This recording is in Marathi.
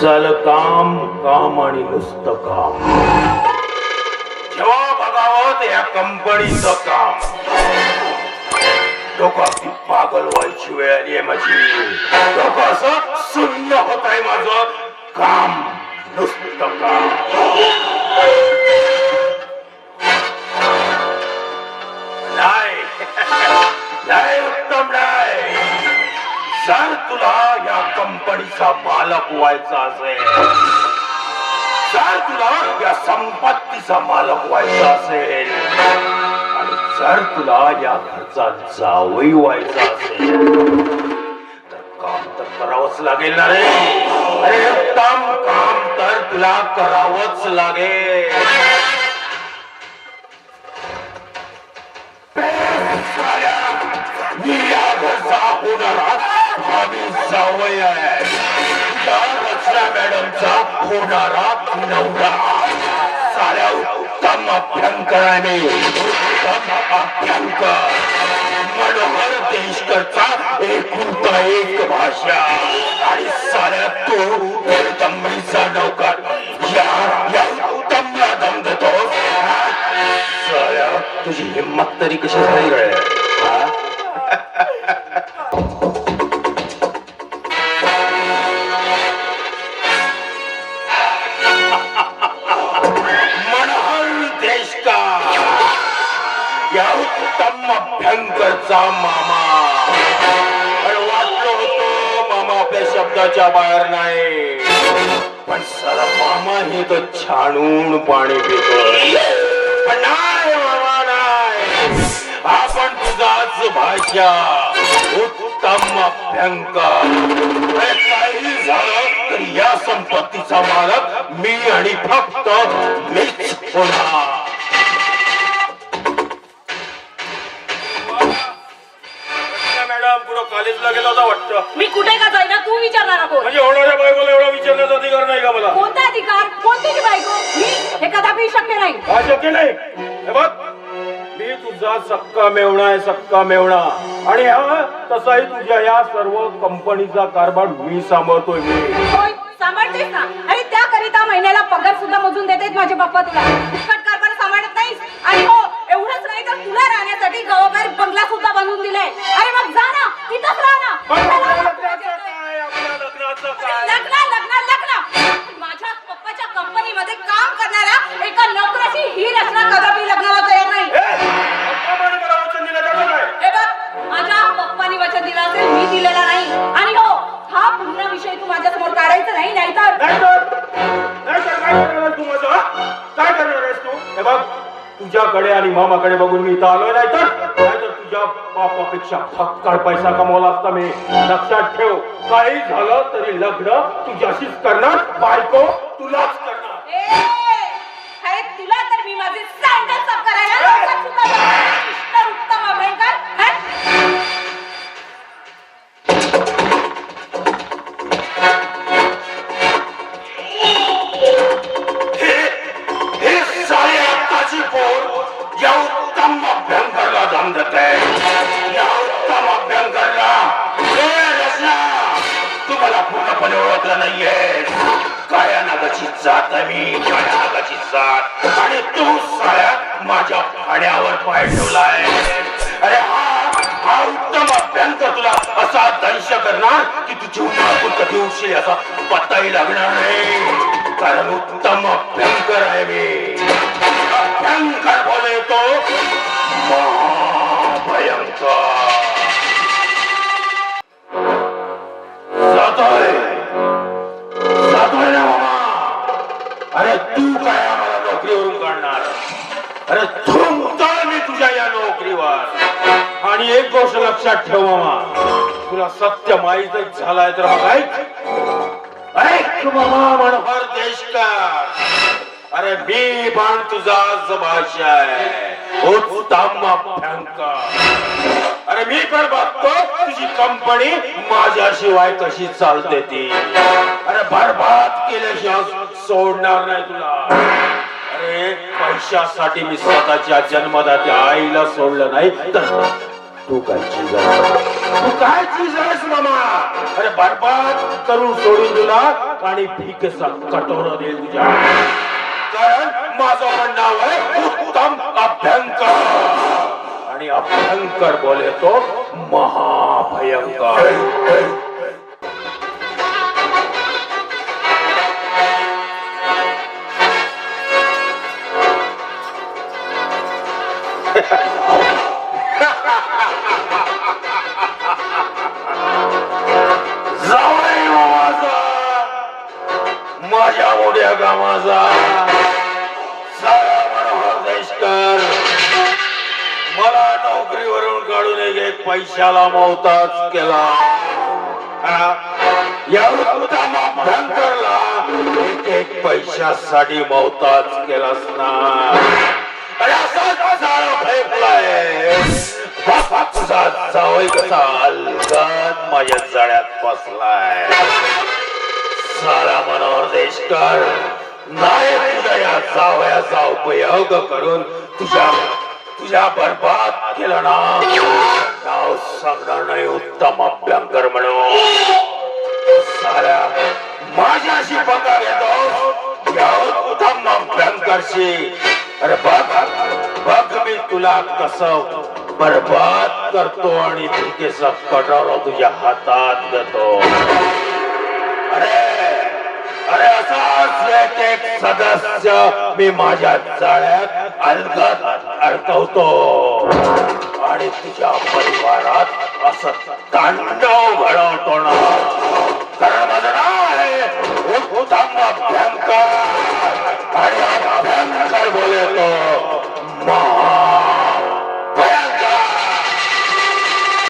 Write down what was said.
चाल काम काम आणि नुसतं काम. जेव्हा बघावं या कंपनीचं काम. डोकं अगदी पागल व्हायची वेळ आली आहे माझी. डोकं असं सुन्न होत आहे माझं. काम नुसतं काम. या मालक व्हायचा असेल. जर तुला या संपत्तीचा मालक व्हायचा असेल आणि जर तुला या घरचा जावई व्हायचा असेल तर काम तर करावंच लागेल ना रे. अरे उत्तम काम तर तुला करावंच लागेल. मी या घरचा होणारा जावई आहे. त्या रचना मॅडमचा होणारा नवरा. साऱ्या उत्तम अभ्यंकराने उत्तम अभ्यंकर. मनोहर देशकरचा एकुलता एक भाषा. आणि साऱ्या तो दंबीचा नौकर. या या उत्तमला दम देतो. साऱ्या तुझी हिंमत तरी कशी झाली उत्तम भयंकरचा मामा. आणि वाटलो होतो मामा आपल्या शब्दाच्या बाहेर नाही. पण सारा मामा हे तर छाणून पाणी पितो पण नाही मामा नाही. आपण तुझाच भाषा उत्तम भयंकर काही झालं तर या संपत्तीचा मालक मी आणि फक्त मीच होणार. नाही हे बघ मी तुझा सक्का मेवणा आहे सक्का मेवणा. आणि हा तसाही तुझ्या या सर्व कंपनीचा कारभार मी सांभाळतोय मी. होय सांभाळतेस ना? आणि त्याकरिता महिन्याला पगार सुद्धा मोजून देतेत माझे पप्पा तुला. फुकट कारभार सांभाळत नाहीस? आणि हो एवढंच नाही तर तुला राहण्यासाठी गावाबाहेर बंगला सुद्धा बांधून दिलाय. अरे मग जा ना तिथंच राहा ना. पण कशाला आपल्या लग्न लग्नाचं काय? आपल्या लग्नाचं काय? लग्न लग्न लग्न. माझ्या कंपनीमध्ये काम करणाऱ्या एका नोकराची ही रचना कदापि लग्नाला तयार नाही. हे! बघ माझ्या पप्पानी वचन दिलं असेल मी दिलेला नाही. आणि हो हा पूर्ण विषय तू माझ्यासमोर काढायचा नाही नाहीतर नाही तर नाही तर काय करणार आहेस तू माझं हा? बघ तुझ्याकडे आणि मामाकडे बघून मी इथं आलोय नाही तर तुझ्या बापापेक्षा फक्कड पैसा कमवला असता मी. लक्षात ठेव काही झालं तरी लग्न तुझ्याशीच करणार. बायको तुलाच तुला तर मी माझे सँडल साफ करायला लोकात उत्तम अभयंकर ओळखलं नाहीये. काया नागाची जात मी काया नागाची जात. आणि तू साऱ्या माझ्या पाण्यावर पाय ठेवलाय. अरे हा हा उत्तम अभ्यंकर तुला असा दंश करणार की तू जीवनातून कधी उशील असा पत्ताही लागणार नाही. कारण उत्तम अभ्यंकर आहे मी. अभ्यंकर बोलतो महाभयंकर. अरे थुंकतोय मी तुझ्या या नोकरीवर आणि एक गोष्ट लक्षात ठेव मामा. तुला सत्य माहीतच झालाय तर मग ऐक. ऐक मामा मनोहर देशकर. अरे मी पण तुझा भाषा आहे. अरे मी पण बघतो तुझी कंपनी माझ्याशिवाय कशी चालते ती. अरे भरभात केल्याशिवाय सोडणार नाही तुला. पैशासाठी मी स्वतःच्या जन्मदात्या आईला सोडलं नाही तर तू काय चीज तू काय चीज आहेस मामा? अरे बरबाद करून सोडून तुला आणि भीकेचा कटोरा देईल तुझ्या. कारण माझं पण नाव आहे उत्तम अभ्यंकर. आणि अभ्यंकर बोले तो महाभयंकर. माझ्या मोठ्या कामाचा. सारा मनोहर देशकर मला नोकरीवरून काढून एक एक पैशाला मोहताज केला. या उत्तम एक एक पैशासाठी मोहताज केलास ना. अरे असा कसा फेकलाय. तुझा अलगद माझ्या जाळ्यात सारा मनोहर देशकर नाही तुझ्या या जावयाचा उपयोग करून तुझ्या तुझ्या बरबाद केलं ना? नाव सांगणार नाही उत्तम अभ्यंकर म्हणून साऱ्या माझ्याशी पंगा घेतो उत्तम अभ्यंकरशी अरे बघ बघ मी तुला कसं बरबाद करतो आणि तिकेचा कटोरा तुझ्या हातात देतो. अरे अरे असाच एक एक सदस्य मी माझ्या जाळ्यात अलगत अडकवतो. आणि तुझ्या परिवारात असं तांडव घडवतो ना.